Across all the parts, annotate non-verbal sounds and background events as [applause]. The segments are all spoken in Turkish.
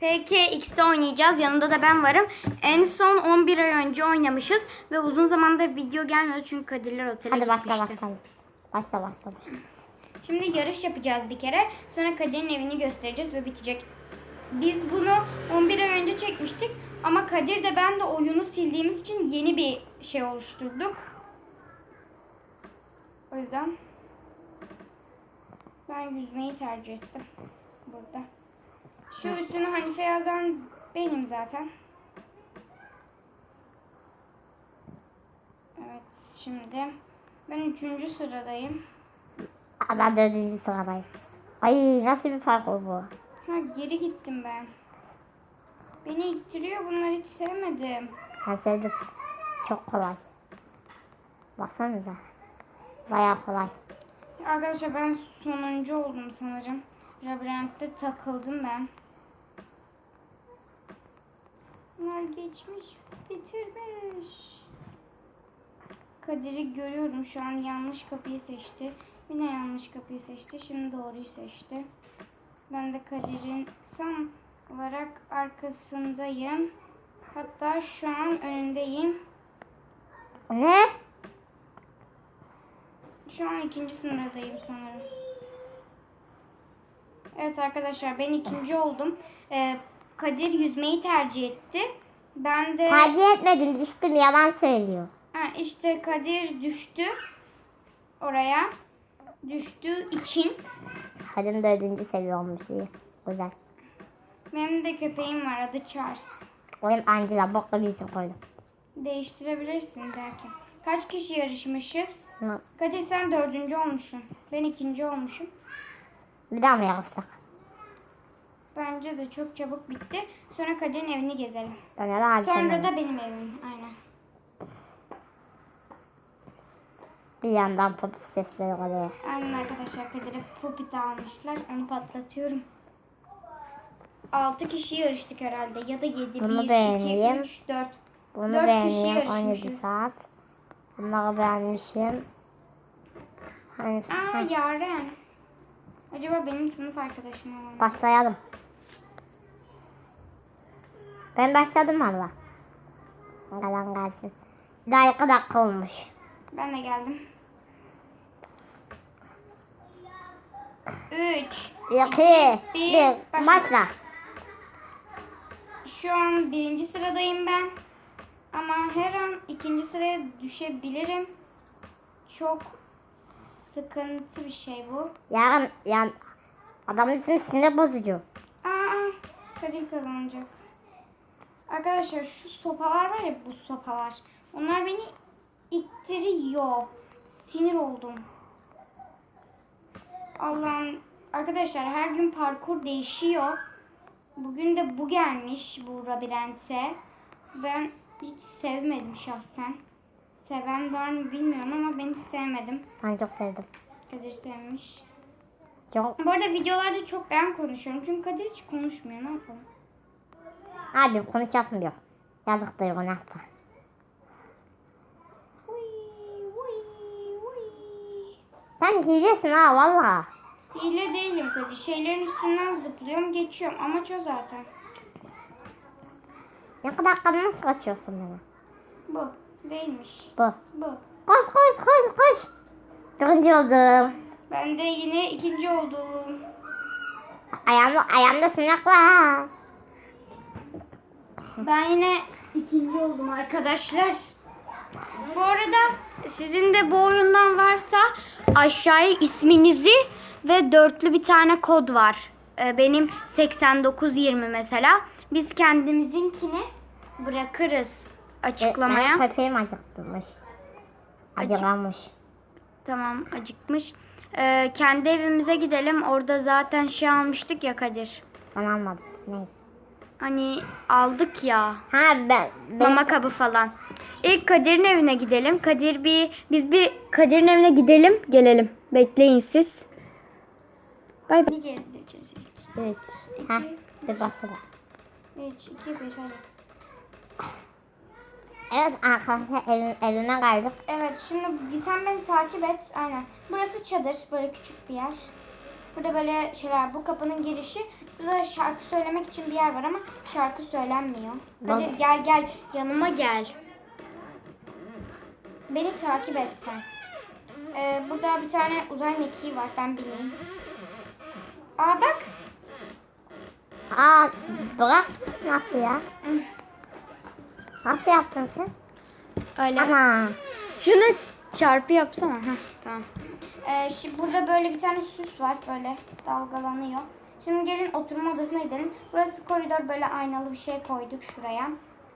PKX'de oynayacağız. Yanında da ben varım. En son 11 ay önce oynamışız. Ve uzun zamandır video gelmiyordu çünkü Kadirler otele Hadi başla gitmişti. başla. Başla başla. Şimdi yarış yapacağız bir kere. Sonra Kadir'in evini göstereceğiz ve bitecek. Biz bunu 11 ay önce çekmiştik. Ama Kadir de ben de oyunu sildiğimiz için yeni bir şey oluşturduk. O yüzden ben yüzmeyi tercih ettim burada. Şu üstüne Hanife yazan benim zaten. Evet şimdi ben üçüncü sıradayım. Aa, Ben dördüncü sıradayım. Ay nasıl bir parkur bu? Ha geri gittim ben. Beni ittiriyor bunları hiç sevmedim. Ben sevdim. Çok kolay. Baksanıza. Bayağı kolay. Arkadaşlar ben sonuncu oldum sanırım. Labirentte takıldım ben. Bunlar geçmiş, bitirmiş. Kadir'i görüyorum şu an yanlış kapıyı seçti. Yine yanlış kapıyı seçti. Şimdi doğruyu seçti. Ben de Kadir'in tam olarak arkasındayım. Hatta şu an önündeyim. Ne? Şu an ikinci sınırdayım sanırım. Evet arkadaşlar ben ikinci oldum. Ee, Kadir yüzmeyi tercih etti. Ben de Tercih etmedim düştüm yalan söylüyor. ha, işte Kadir düştü oraya. Düştüğü için Kadim dördüncü seviye olmuş iyi. Güzel. benim de köpeğim var adı Charles. Benim Angela bokla bir isim koydum. Değiştirebilirsin belki. Kaç kişi yarışmışız? Hı. Kadir sen dördüncü olmuşsun. Ben ikinci olmuşum. Bir daha mı yarışsak? Bence de çok çabuk bitti. Sonra Kadir'in evini gezelim. Döner hadi Sonra da benim evim. Aynen. Bir yandan popit sesleri oluyor. Aynen arkadaşlar Kadir'e popit almışlar. Onu patlatıyorum. 6 kişi yarıştık herhalde. Ya da 7. Bunu 1, 2, beğeneyim. 3, 4. Bunu Dört kişi beğeneyim 17 yarışmışız. saat. Bunları beğenmişim. Hani Aa Yaren. Acaba benim sınıf arkadaşım olan. başlayalım. Ben başladım valla. Kalan gelsin. Daha iki dakika olmuş. Ben de geldim. 3. İki, bir, bir, başla. başla. Şu an birinci sıradayım ben. Ama her an ikinci sıraya düşebilirim. Çok sıkıntı bir şey bu. Yarın, yani adamın ismi sinir bozucu. Aa, Kadir kazanacak. Arkadaşlar şu sopalar var ya bu sopalar. Onlar beni ittiriyor. Sinir oldum. Allah'ım. Arkadaşlar her gün parkur değişiyor. Bugün de bu gelmiş bu labirente. Ben hiç sevmedim şahsen. Seven var mı bilmiyorum ama ben hiç sevmedim. Ben çok sevdim. Kadir sevmiş. Çok. Bu arada videolarda çok ben konuşuyorum. Çünkü Kadir hiç konuşmuyor. Ne yapalım? Abim konuşasın diyor. Yazık da günah da. Sen hilesin ha valla. Hile değilim Kadir. Şeylerin üstünden zıplıyorum geçiyorum. Amaç o zaten. Ne kadar nasıl kaçıyorsun bana? Değilmiş. Bu. Bu. Koş koş koş koş. Birinci oldum. Ben de yine ikinci oldum. Ayağımda, ayağımda sinek var. Ben yine ikinci oldum arkadaşlar. Bu arada sizin de bu oyundan varsa aşağıya isminizi ve dörtlü bir tane kod var. Ee, Benim 8920 mesela. Biz kendimizinkini bırakırız açıklamaya. Benim köpeğim acıkmış. Acıkamış. Tamam acıkmış. Ee, kendi evimize gidelim. Orada zaten şey almıştık ya Kadir. Ben almadım. Ne? Hani aldık ya. Ha ben, ben Mama kabı falan. İlk Kadir'in evine gidelim. Kadir bir biz bir Kadir'in evine gidelim, gelelim. Bekleyin siz. Bay bay. Nice yazdireceğiz ilk. Üç. Ha bir başla. 3, 2, 1 hadi. Evet arkadaşlar evin, evine geldik. Evet şimdi sen beni takip et. Aynen. Burası çadır. Böyle küçük bir yer. Burada böyle şeyler. Bu kapının girişi. Burada şarkı söylemek için bir yer var ama şarkı söylenmiyor. Kadir gel gel yanıma gel. Beni takip et sen. Ee, burada bir tane uzay mekiği var. Ben bineyim. Aa bak. Aa bırak. Nasıl ya? Nasıl yaptın sen? Öyle. Ana. Şunu çarpı yapsana. Heh, tamam. Ee, şimdi burada böyle bir tane süs var. Böyle dalgalanıyor. Şimdi gelin oturma odasına gidelim. Burası koridor böyle aynalı bir şey koyduk şuraya.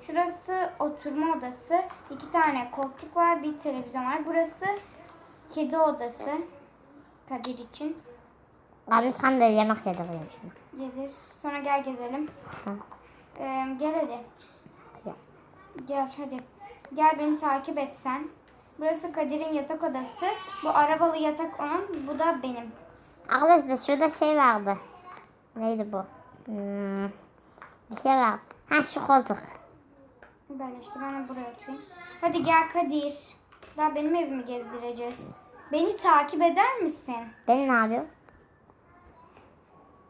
Şurası oturma odası. İki tane koltuk var. Bir televizyon var. Burası kedi odası. Kadir için. Kalmışken de yemek yedireyim şimdi. Yedir. Sonra gel gezelim. Ee, gel hadi. Gel. Hadi. Gel beni takip et sen. Burası Kadir'in yatak odası. Bu arabalı yatak onun. Bu da benim. Arkadaşlar şurada şey vardı. Neydi bu? Hmm, bir şey var. Ha şu koltuk. Böyle işte ben de buraya oturayım. Hadi gel Kadir. Daha benim evimi gezdireceğiz. Beni takip eder misin? Ben ne yapıyorum?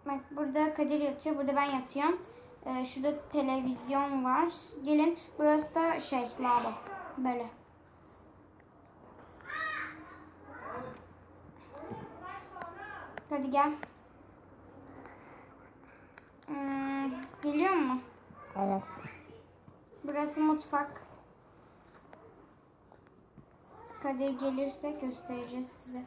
Bak burada Kadir yatıyor. Burada ben yatıyorum. Ee, şurada televizyon var. Gelin. Burası da şey lavabo. Böyle. Hadi gel. Hmm, geliyor mu? Evet. Burası mutfak. Kadir gelirse göstereceğiz size.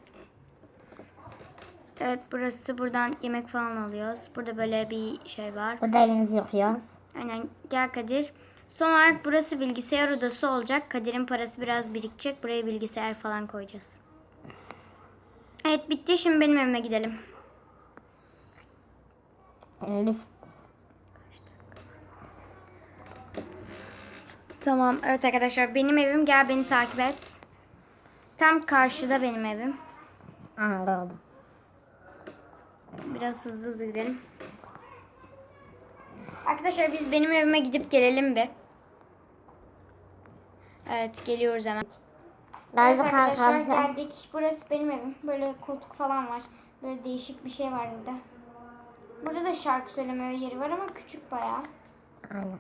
Evet burası buradan yemek falan alıyoruz. Burada böyle bir şey var. Burada elimizi yıkıyoruz. Aynen gel Kadir. Son olarak burası bilgisayar odası olacak. Kadir'in parası biraz birikecek. Buraya bilgisayar falan koyacağız. Evet bitti. Şimdi benim evime gidelim. Biz Tamam. Evet arkadaşlar benim evim. Gel beni takip et. Tam karşıda benim evim. gördüm. Biraz hızlı hızlı gidelim. Arkadaşlar biz benim evime gidip gelelim bir. Evet geliyoruz hemen. Evet arkadaşlar geldik. Burası benim evim. Böyle koltuk falan var. Böyle değişik bir şey var burada. Burada da şarkı söyleme yeri var ama küçük bayağı. Aynen.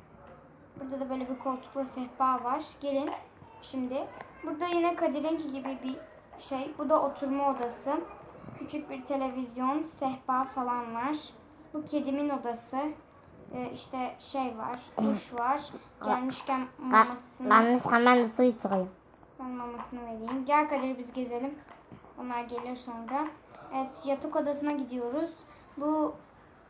Burada da böyle bir koltukla sehpa var. Gelin şimdi. Burada yine Kadir'inki gibi bir şey. Bu da oturma odası. Küçük bir televizyon, sehpa falan var. Bu kedimin odası. Ee, işte şey var, duş var. Gelmişken mamasını, Kalmış hemen su içireyim. ben mamasını vereyim. Gel Kadir biz gezelim. Onlar gelir sonra. Evet yatak odasına gidiyoruz. Bu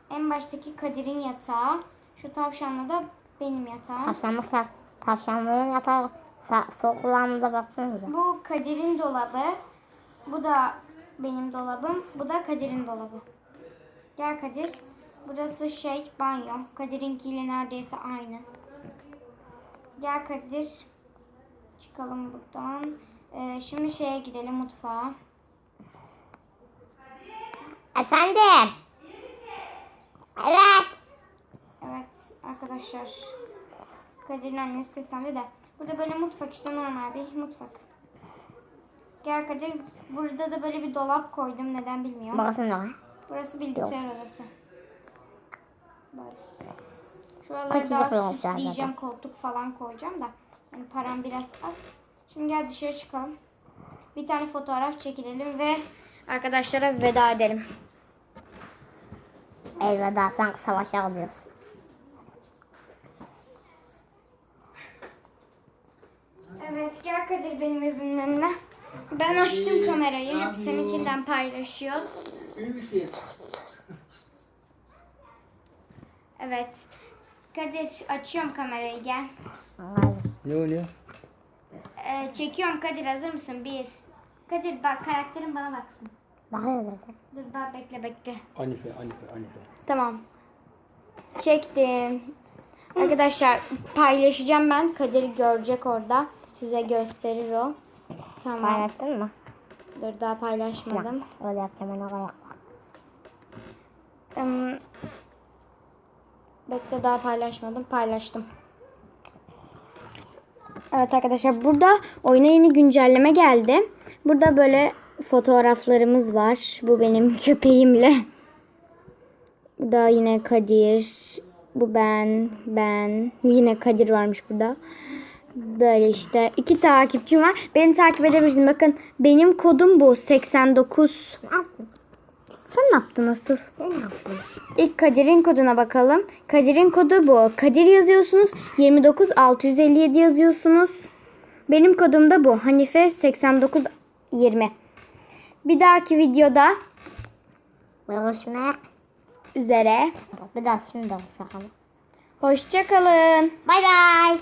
en baştaki Kadir'in yatağı. Şu tavşanla da benim yatağım. Tavşanlık yap. Tavşanlığın yatar. Sa- sol kulağımıza baksanıza. Bu Kadir'in dolabı. Bu da benim dolabım. Bu da Kadir'in dolabı. Gel Kadir. Burası şey banyo. Kadir'inkiyle neredeyse aynı. Gel Kadir. Çıkalım buradan. Ee, şimdi şeye gidelim mutfağa. Efendim. Evet. Evet arkadaşlar. Kadir'in annesi seslendi de. Burada böyle mutfak işte normal bir mutfak. Gel Kadir. Burada da böyle bir dolap koydum. Neden bilmiyorum. Var? Burası bilgisayar odası. Böyle. Şuraları Kaçıncı daha süsleyeceğim. Koltuk falan koyacağım da. Yani param biraz az. Şimdi gel dışarı çıkalım. Bir tane fotoğraf çekilelim ve arkadaşlara veda edelim. Elveda sanki savaşa alıyoruz. Evet gel Kadir benim evimin önüne. Ben açtım kamerayı. Hep seninkinden paylaşıyoruz. İyi misin? Evet. Kadir açıyorum kamerayı gel. Ne oluyor? Ee, çekiyorum Kadir hazır mısın? Bir. Kadir bak karakterin bana baksın. Dur bak bekle bekle. Hanife, Hanife, Hanife. Tamam. Çektim. Arkadaşlar paylaşacağım ben. Kadir görecek orada. Size gösterir o. Tamam. Paylaştın mı? Dur daha paylaşmadım. Öyle yapacağım ona koyak. Hmm. Bekle daha paylaşmadım. Paylaştım. Evet arkadaşlar burada oyuna yeni güncelleme geldi. Burada böyle fotoğraflarımız var. Bu benim [laughs] köpeğimle. Bu da yine Kadir. Bu ben, ben. Yine Kadir varmış burada. Böyle işte iki takipçim var. Beni takip edebilirsin. Bakın benim kodum bu 89. Ne yaptın? Sen ne yaptın asıl? Ne yaptın? İlk Kadir'in koduna bakalım. Kadir'in kodu bu. Kadir yazıyorsunuz. 29 657 yazıyorsunuz. Benim kodum da bu. Hanife 89 20. Bir dahaki videoda Görüşmek üzere. Bir daha şimdi de. Hoşçakalın. Bay bay.